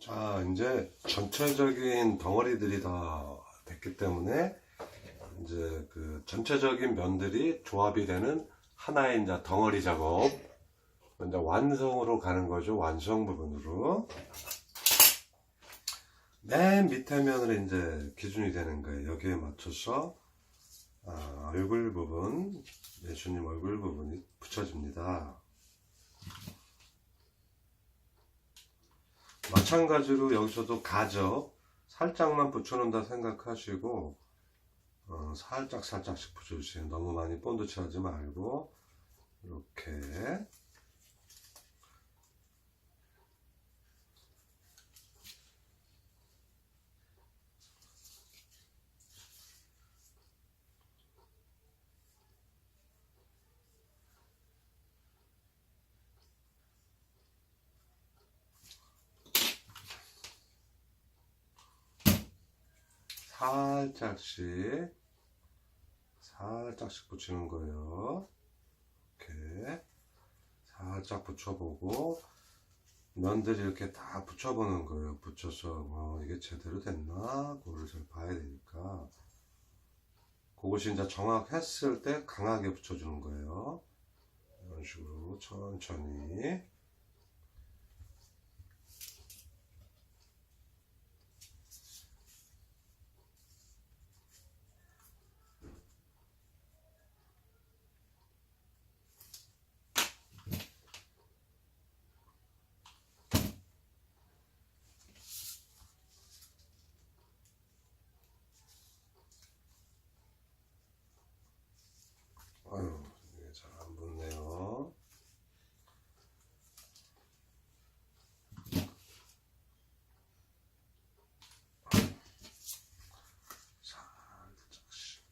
자, 이제 전체적인 덩어리들이 다 됐기 때문에 이제 그 전체적인 면들이 조합이 되는 하나의 이제 덩어리 작업. 이제 완성으로 가는 거죠. 완성 부분으로. 맨 밑에 면을 이제 기준이 되는 거예요. 여기에 맞춰서 아, 얼굴 부분, 예수님 얼굴 부분이 붙여집니다. 마찬가지로 여기서도 가적 살짝만 붙여놓는다 생각하시고 어, 살짝 살짝씩 붙여주세요. 너무 많이 본드치 하지 말고 이렇게 살짝씩 살짝씩 붙이는 거예요. 이렇게 살짝 붙여보고 면들이 이렇게 다 붙여보는 거예요. 붙여서 어, 이게 제대로 됐나 그거를 잘 봐야 되니까 그것이 이제 정확했을 때 강하게 붙여주는 거예요. 이런 식으로 천천히 아유, 이게 잘 안 붙네요. 살짝씩.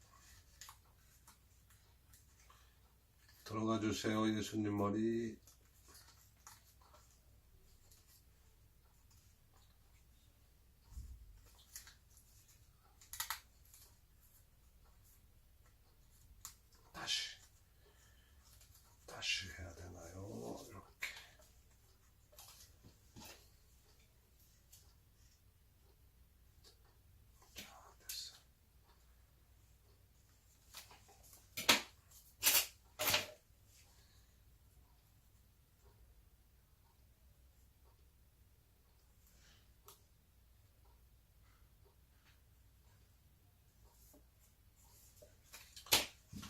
들어가 주세요, 예수님 머리. 다시. 다시 해야 되나요? 이렇게. 자, 됐어.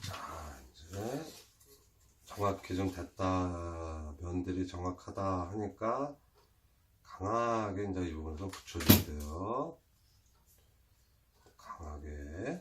자, 이제 정확히 좀 됐다 면들이 정확하다 하니까 강하게 이제 이 부분에서 붙여줘야 돼요. 강하게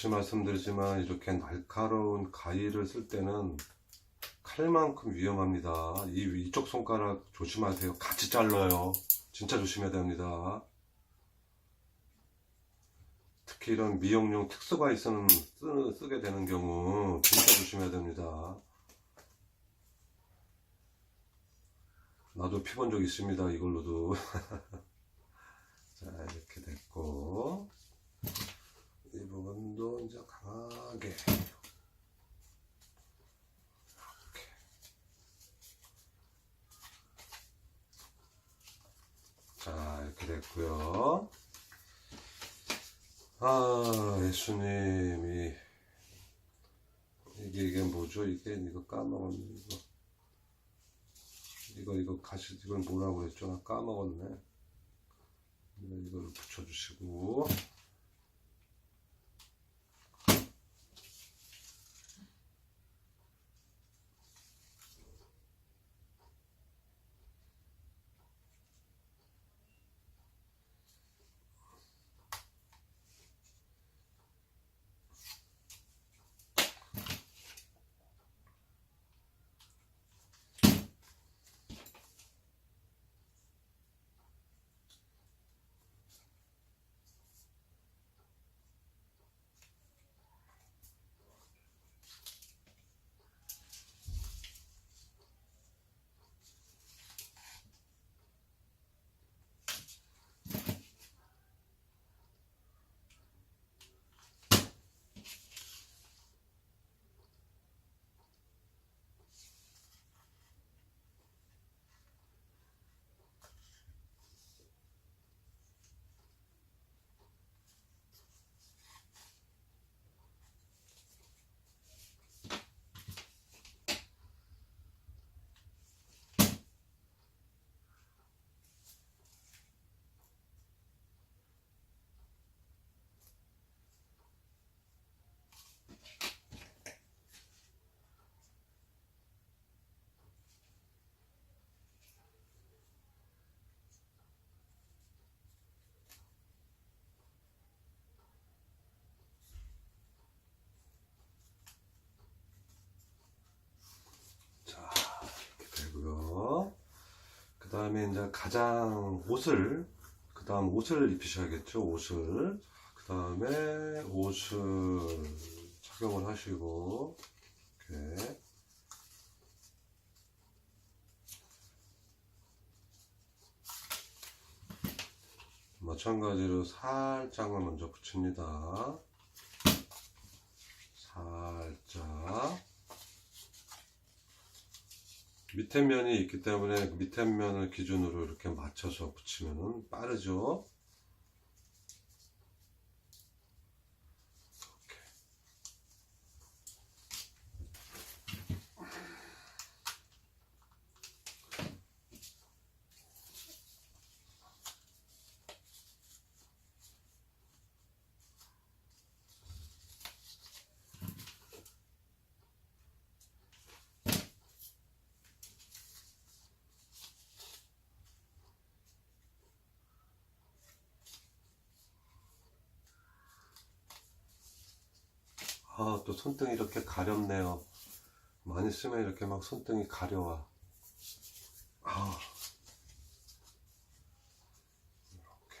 다시 말씀드리지만 이렇게 날카로운 가위를 쓸 때는 칼만큼 위험합니다. 이 위쪽 손가락 조심하세요. 같이 잘라요. 진짜 조심해야 됩니다. 특히 이런 미용용 특수가위 쓰는, 쓰, 쓰게 되는 경우 진짜 조심해야 됩니다. 나도 피본 적 있습니다. 이걸로도. 자, 이렇게 됐고. 이 부분도 이제 강하게 자 이렇게 됐고요. 아 예수님이 이게 이게 뭐죠? 이게 이거 까먹었네 이거. 이거 이거 가시 이건 뭐라고 그랬죠? 나 까먹었네. 이걸 붙여주시고 다음에 이제 가장 옷을, 그 다음 옷을 입히셔야겠죠, 옷을. 그 다음에 옷을 착용을 하시고, 이렇게. 마찬가지로 살짝만 먼저 붙입니다. 살짝. 밑에 면이 있기 때문에 밑에 면을 기준으로 이렇게 맞춰서 붙이면 빠르죠. 아, 또 손등이 이렇게 가렵네요. 많이 쓰면 이렇게 막 손등이 가려워. 아. 이렇게.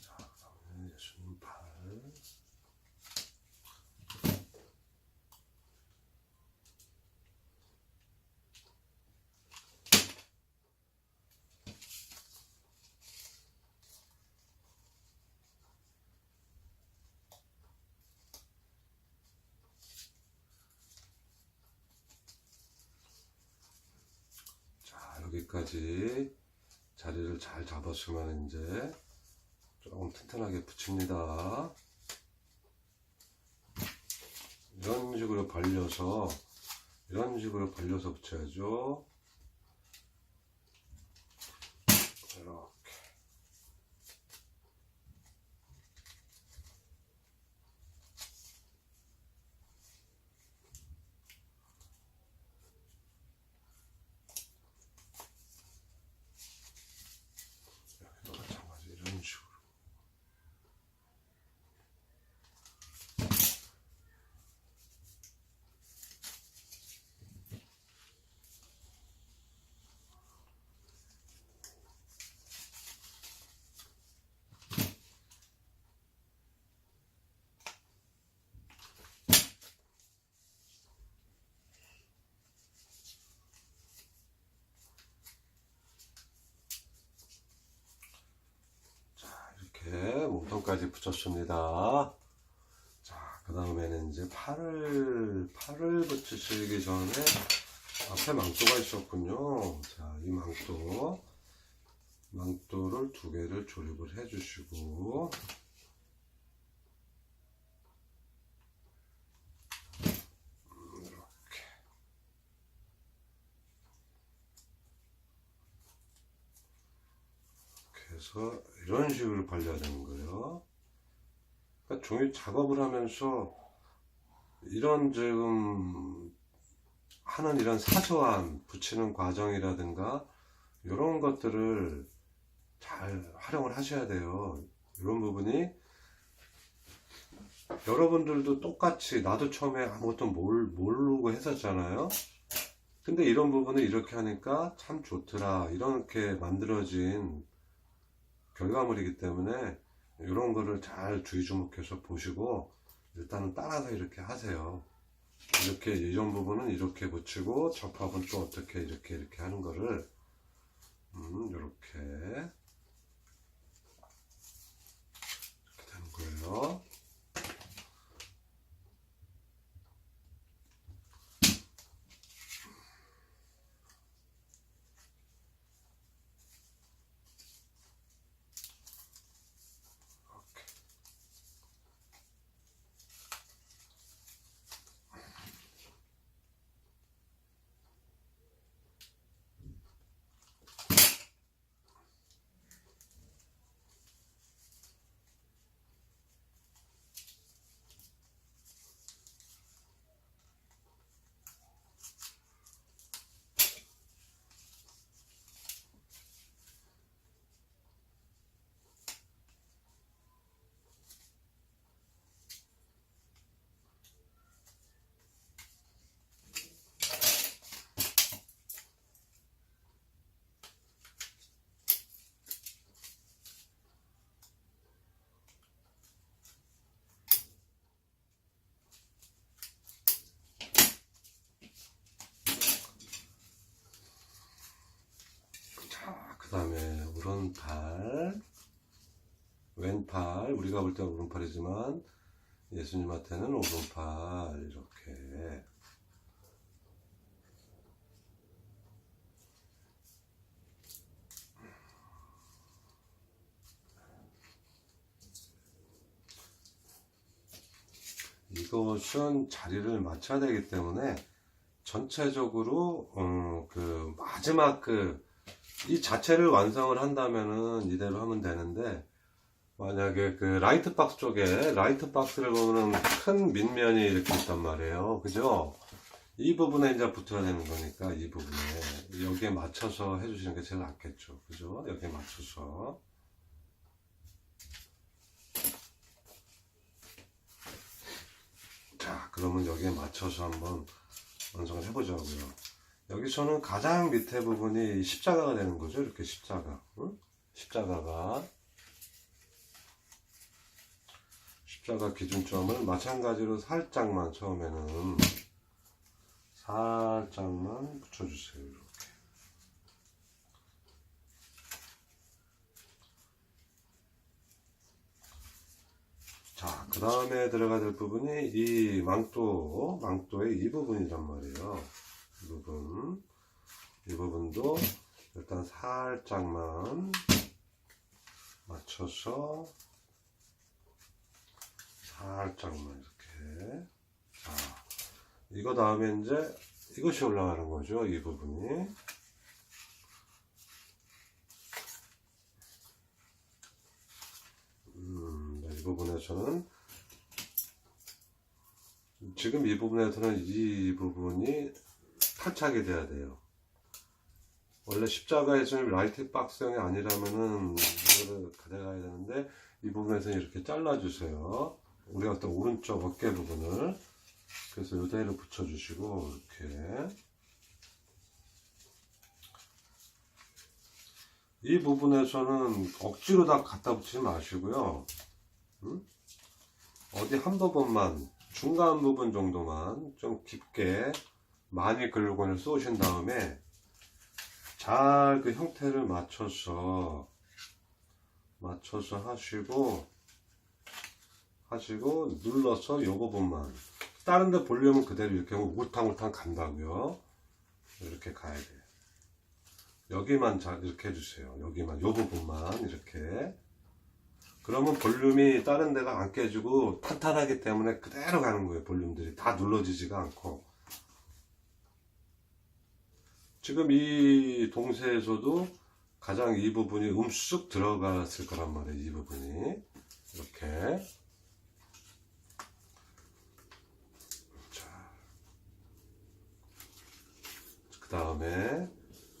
자, 그다음에 예수님 팔. 자, 여기까지 자리를 잘 잡았으면 이제 조금 튼튼하게 붙입니다. 이런 식으로 벌려서 이런 식으로 벌려서 붙여야죠. 3번까지 붙였습니다. 자, 그 다음에는 이제 팔을, 팔을 붙이시기 전에 앞에 망토가 있었군요. 자, 이 망토, 망토를 두 개를 조립을 해주시고, 해서 이런 식으로 발려야 되는 거예요. 그러니까 종이 작업을 하면서 이런 지금 하는 이런 사소한 붙이는 과정이라든가 이런 것들을 잘 활용을 하셔야 돼요. 이런 부분이 여러분들도 똑같이 나도 처음에 아무것도 몰, 모르고 했었잖아요. 근데 이런 부분을 이렇게 하니까 참 좋더라. 이렇게 만들어진 결과물이기 때문에 이런 거를 잘 주의 주목해서 보시고 일단은 따라서 이렇게 하세요. 이렇게 이전 부분은 이렇게 붙이고 접합은 또 어떻게 이렇게 이렇게 하는 거를 음, 이렇게 되는 거예요. 이렇게. 다음에 오른팔, 왼팔, 우리가 볼 때 오른팔이지만 예수님한테는 오른팔, 이렇게. 이것은 자리를 맞춰야 되기 때문에 전체적으로 어, 그 마지막 그 이 자체를 완성을 한다면은 이대로 하면 되는데 만약에 그 라이트 박스 쪽에 라이트 박스를 보면은 큰 밑면이 이렇게 있단 말이에요. 그죠? 이 부분에 이제 붙어야 되는 거니까 이 부분에. 여기에 맞춰서 해주시는 게 제일 낫겠죠. 그죠? 여기에 맞춰서. 자 그러면 여기에 맞춰서 한번 완성을 해보자고요 여기서는 가장 밑에 부분이 십자가가 되는 거죠. 이렇게 십자가. 응? 십자가가. 십자가 기준점을 마찬가지로 살짝만 처음에는 살짝만 붙여주세요. 이렇게. 자, 그 다음에 들어가야 될 부분이 이 망토, 망토의 이 부분이란 말이에요. 이 부분. 이 부분도 일단 살짝만 맞춰서 살짝만 이렇게. 자 이거 다음에 이제 이것이 올라가는 거죠 이 부분이. 음, 이 부분에서는 지금 이 부분에서는 이 부분이 탈착이 돼야 돼요. 원래 십자가에서는 라이트 박스형이 아니라면은 이거를 가져가야 되는데 이 부분에서는 이렇게 잘라주세요. 우리가 어떤 오른쪽 어깨 부분을 그래서 이대로 붙여주시고 이렇게 이 부분에서는 억지로 다 갖다 붙이지 마시고요. 음? 어디 한 부분만 중간 부분 정도만 좀 깊게 많이 글루건을 쏘신 다음에 잘 그 형태를 맞춰서 맞춰서 하시고 하시고 눌러서 요 부분만. 다른 데 볼륨은 그대로 이렇게 울탕울탕 간다고요? 이렇게 가야 돼요. 여기만 잘 이렇게 해주세요. 여기만 요 부분만 이렇게. 그러면 볼륨이 다른 데가 안 깨지고 탄탄하기 때문에 그대로 가는 거예요. 볼륨들이 다 눌러지지가 않고 지금 이 동세에서도 가장 이 부분이 음쑥 들어갔을 거란 말이에요. 이 부분이. 이렇게. 자. 그 다음에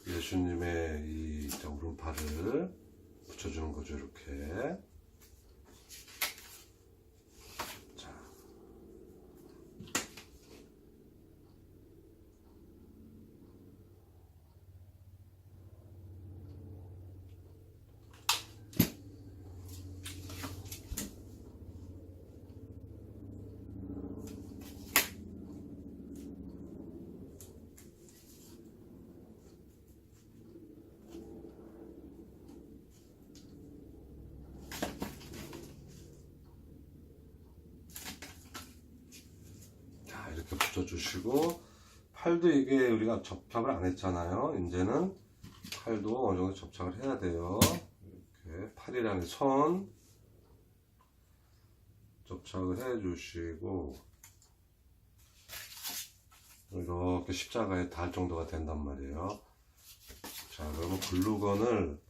예수님의 이 오른팔을 붙여주는 거죠. 이렇게. 자. 자, 이렇게 붙여주시고, 팔도 이게 우리가 접착을 안 했잖아요. 이제는 팔도 어느 정도 접착을 해야 돼요. 이렇게 팔이라는 선 접착을 해 주시고, 이렇게 십자가에 닿을 정도가 된단 말이에요. 자, 그러면 글루건을,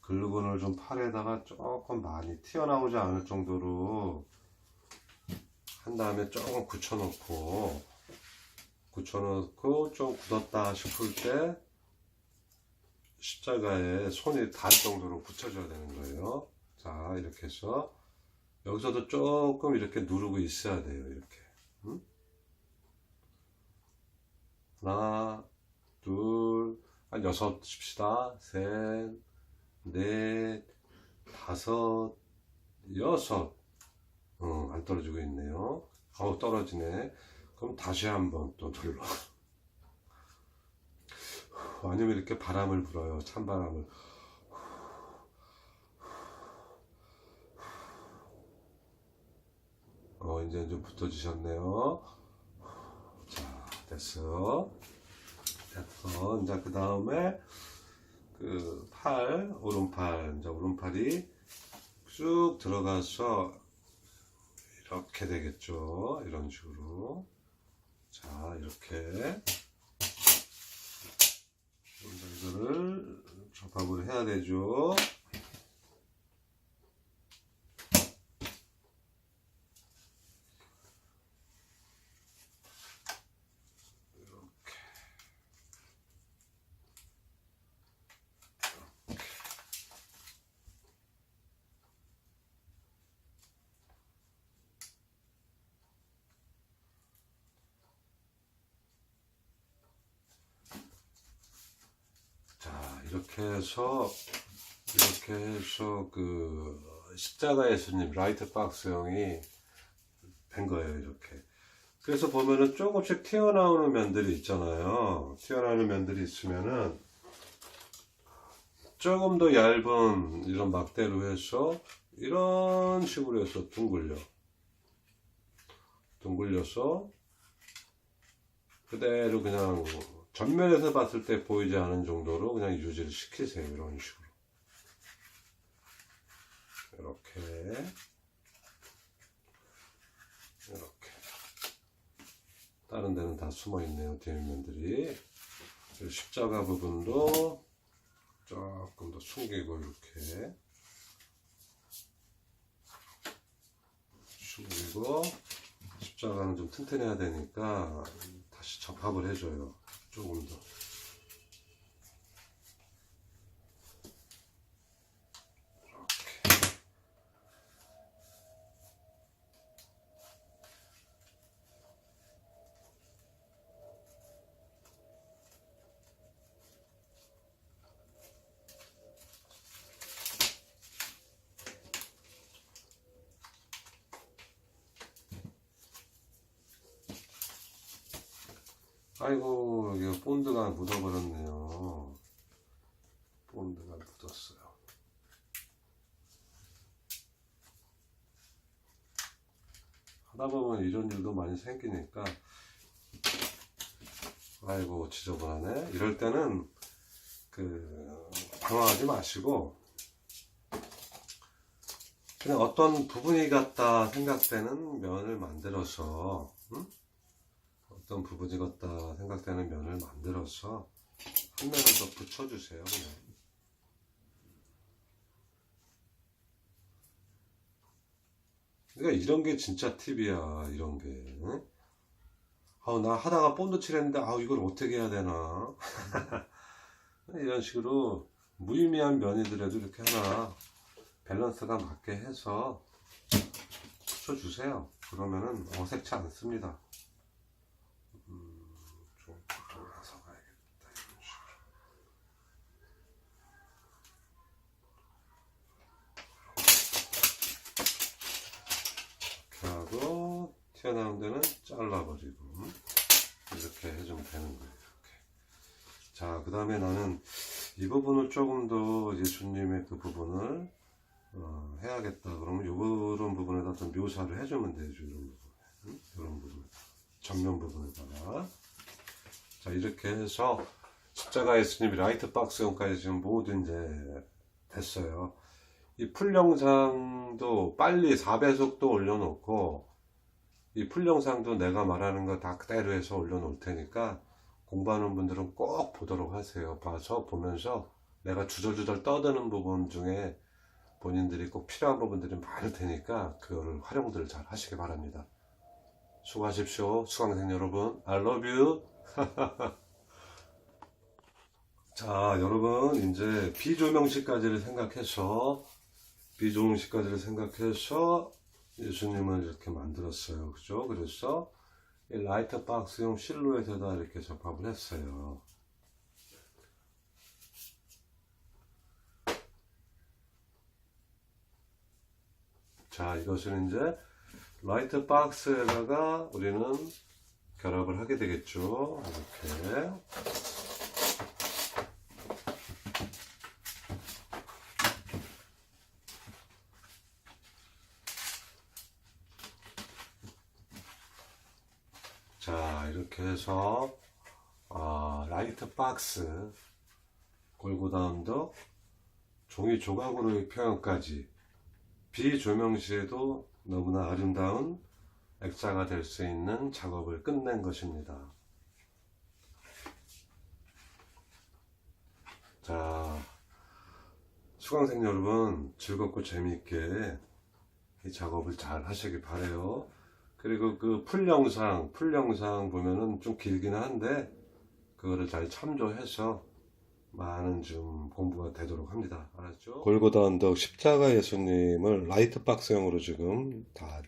글루건을 좀 팔에다가 조금 많이 튀어나오지 않을 정도로 한 다음에 조금 굳혀놓고 굳혀놓고 좀 굳었다 싶을 때 십자가에 손이 닿을 정도로 붙여줘야 되는 거예요. 자 이렇게 해서 여기서도 조금 이렇게 누르고 있어야 돼요. 이렇게 음? 하나 둘한 여섯 칩시다. 셋, 넷, 다섯, 여섯 어, 안 떨어지고 있네요. 어우, 떨어지네. 그럼 다시 한번 또 눌러. 아니면 이렇게 바람을 불어요. 찬바람을. 어, 이제 좀 붙어지셨네요. 자, 됐어. 됐어. 이제 그 다음에, 그, 팔, 오른팔, 이제 오른팔이 쭉 들어가서 이렇게 되겠죠. 이런 식으로. 자, 이렇게. 이거를 접합을 해야 되죠. 이렇게. 자, 이렇게 해서, 이렇게 해서 그, 십자가 예수님 라이트 박스 형이 된 거예요, 이렇게. 그래서 보면은 조금씩 튀어나오는 면들이 있잖아요. 튀어나오는 면들이 있으면은, 조금 더 얇은 이런 막대로 해서, 이런 식으로 해서 둥글려. 둥글려서, 그대로 그냥 전면에서 봤을 때 보이지 않은 정도로 그냥 유지를 시키세요. 이런 식으로. 이렇게. 이렇게. 다른 데는 다 숨어 있네요. 뒷면들이. 십자가 부분도 조금 더 숨기고 이렇게. 숨기고 십자가는 좀 튼튼해야 되니까 다시 접합을 해줘요. 조금 더. 이렇게. 아이고, 여기 본드가 묻어버렸네요. 본드가 묻었어요. 하다 보면 이런 일도 많이 생기니까, 아이고, 지저분하네. 이럴 때는, 그, 당황하지 마시고, 그냥 어떤 부분이 같다 생각되는 면을 만들어서, 응? 어떤 같다 생각되는 면을 만들어서 한 면을 더 붙여주세요. 그냥. 그러니까 이런 게 진짜 팁이야. 이런 게. 응? 아우 나 하다가 본드 칠했는데 아우 이걸 어떻게 해야 되나 이런 식으로 무의미한 면이더라도 이렇게 하나 밸런스가 맞게 해서 붙여주세요. 그러면은 어색치 않습니다. 좀 돌아서 가야겠다. 이런 식으로. 이렇게 하고 튀어나온 데는 잘라버리고 이렇게 해주면 되는 거예요. 이렇게. 자, 그 다음에 나는 이 부분을 조금 더 예수님의 그 부분을 어, 해야겠다. 그러면 요런 부분에다 좀 묘사를 해주면 되죠. 이런 부분. 응? 이런 부분. 전면 부분에다가. 자, 이렇게 해서 십자가 예수님이 라이트 박스형까지 지금 모두 이제 됐어요. 이 풀 영상도 빨리 4배속도 올려놓고 이 풀 영상도 내가 말하는 거 다 그대로 해서 올려놓을 테니까 공부하는 분들은 꼭 보도록 하세요. 봐서 보면서 내가 주절주절 떠드는 부분 중에 본인들이 꼭 필요한 부분들이 많을 테니까 그거를 활용들 잘 하시기 바랍니다. 수고하십시오. 수강생 여러분. I love you. 자, 여러분, 이제 비조명식까지를 생각해서, 비조명식까지를 생각해서 예수님을 이렇게 만들었어요. 그죠? 그래서 이 라이트 박스용 실루엣에다 이렇게 접합을 했어요. 자, 이것은 이제 라이트 박스에다가 우리는 결합을 하게 되겠죠. 이렇게. 이렇게 해서 아, 라이트 박스 골고다운도 종이 조각으로의 표현까지 비조명 시에도 너무나 아름다운 액자가 될 수 있는 작업을 끝낸 것입니다. 자, 수강생 여러분 즐겁고 재미있게 이 작업을 잘 하시길 바래요. 그리고 그 풀 영상, 풀 영상 보면은 좀 길기는 한데 그거를 잘 참조해서 많은 좀 공부가 되도록 합니다. 알았죠? 골고다 언덕 십자가 예수님을 라이트 박스형으로 지금 다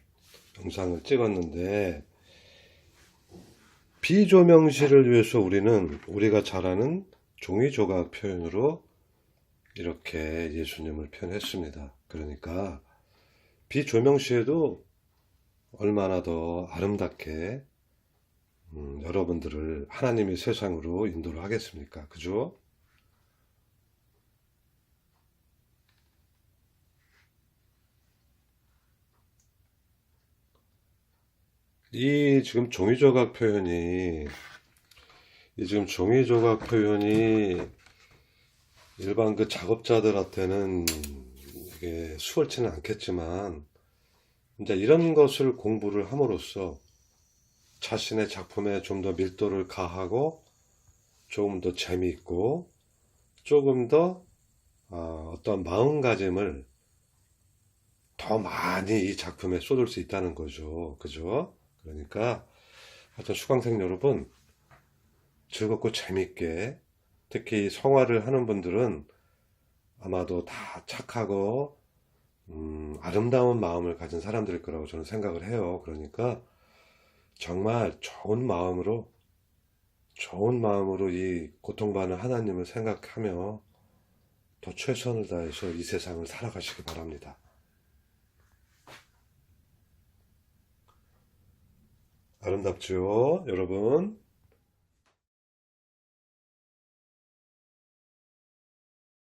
영상을 찍었는데 비조명시를 위해서 우리는 우리가 잘 아는 종이 조각 표현으로 이렇게 예수님을 표현했습니다. 그러니까 비조명시에도 얼마나 더 아름답게 음, 여러분들을 하나님의 세상으로 인도를 하겠습니까? 그죠? 이 지금 종이 조각 표현이 이 지금 종이 조각 표현이 일반 그 작업자들한테는 이게 수월치는 않겠지만 이제 이런 것을 공부를 함으로써 자신의 작품에 좀 더 밀도를 가하고 조금 더 재미있고 조금 더 어, 어떤 마음가짐을 더 많이 이 작품에 쏟을 수 있다는 거죠. 그죠? 그러니까 하여튼 수강생 여러분 즐겁고 재미있게 특히 성화를 하는 분들은 아마도 다 착하고 음, 아름다운 마음을 가진 사람들일 거라고 저는 생각을 해요. 그러니까 정말 좋은 마음으로 좋은 마음으로 이 고통받는 하나님을 생각하며 더 최선을 다해서 이 세상을 살아가시기 바랍니다. 아름답죠, 여러분?